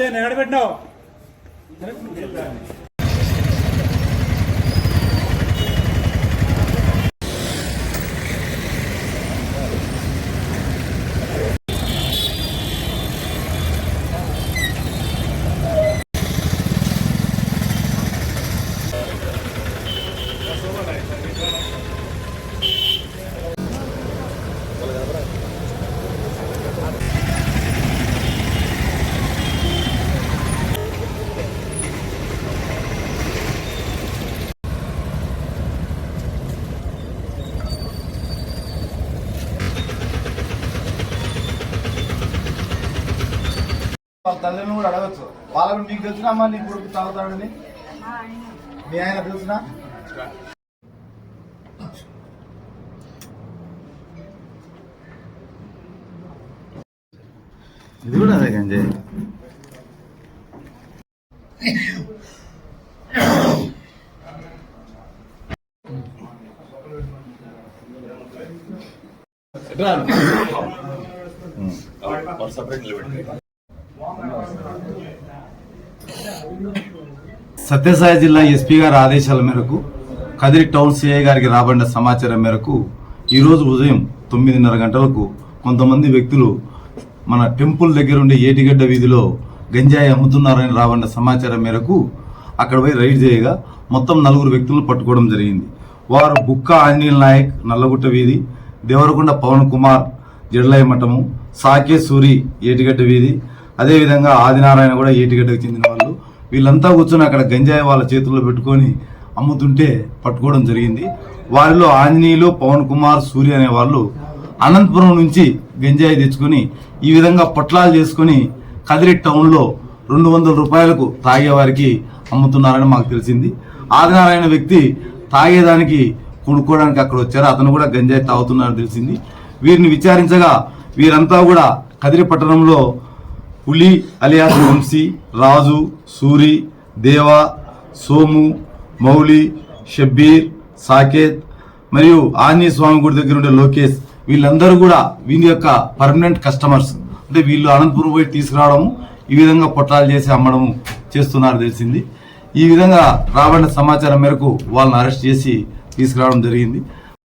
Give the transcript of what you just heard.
నేను ఎక్కడ పెట్టినావు? వాళ్ళ తల్లిని కూడా అడగచ్చు. వాళ్ళని మీకు తెలిసిన అమ్మా? నీ కొడుకు తాగుతాడని? మీ ఆయన తెలిసిన? ఇది కూడా అదే గంజాయి సత్యసాయి జిల్లా ఎస్పీ గారి ఆదేశాల మేరకు కదిరి టౌన్ సిఐ గారికి రాబడిన సమాచారం మేరకు ఈరోజు ఉదయం తొమ్మిదిన్నర గంటలకు కొంతమంది వ్యక్తులు మన టెంపుల్ దగ్గర ఉండే ఏటిగడ్డ వీధిలో గంజాయి అమ్ముతున్నారని రాబడిన సమాచారం మేరకు అక్కడ పోయి రైడ్ చేయగా మొత్తం నలుగురు వ్యక్తులను పట్టుకోవడం జరిగింది. వారు బుక్క ఆంజనేయుల నాయక్ నల్లగుట్ట వీధి దేవరకొండ పవన్ కుమార్ జడ్లయ్య మఠము సాకే సూరి ఏటిగడ్డ వీధి అదేవిధంగా ఆదినారాయణ కూడా ఏటిగడ్డకు చెందిన వాళ్ళు. వీళ్ళంతా కూర్చొని అక్కడ గంజాయి వాళ్ళ చేతుల్లో పెట్టుకొని అమ్ముతుంటే పట్టుకోవడం జరిగింది. వారిలో ఆంజనేయులు పవన్ కుమార్ సూర్య అనే వాళ్ళు అనంతపురం నుంచి గంజాయి తెచ్చుకొని ఈ విధంగా పొట్లాలు చేసుకొని కదిరి టౌన్లో రెండు వందల రూపాయలకు తాగేవారికి అమ్ముతున్నారని మాకు తెలిసింది. ఆదినారాయణ వ్యక్తి తాగేదానికి కొనుక్కోవడానికి అక్కడ వచ్చారు. అతను కూడా గంజాయి తాగుతున్నారని తెలిసింది. వీరిని విచారించగా వీరంతా కూడా కదిరి పట్టణంలో పులి అలియాస్ వంశీ రాజు సూరి దేవ సోము మౌలి షబ్బీర్ సాకేత్ మరియు ఆంజనేయ స్వామి గుడి దగ్గర ఉండే లోకేష్ వీళ్ళందరూ కూడా వీరి యొక్క పర్మనెంట్ కస్టమర్స్ అంటే వీళ్ళు అనంతపురం పోయి తీసుకురావడము ఈ విధంగా పొట్లాలు చేసి అమ్మడము చేస్తున్నారు తెలిసింది. ఈ విధంగా రాబడిన సమాచారం మేరకు వాళ్ళని అరెస్ట్ చేసి తీసుకురావడం జరిగింది.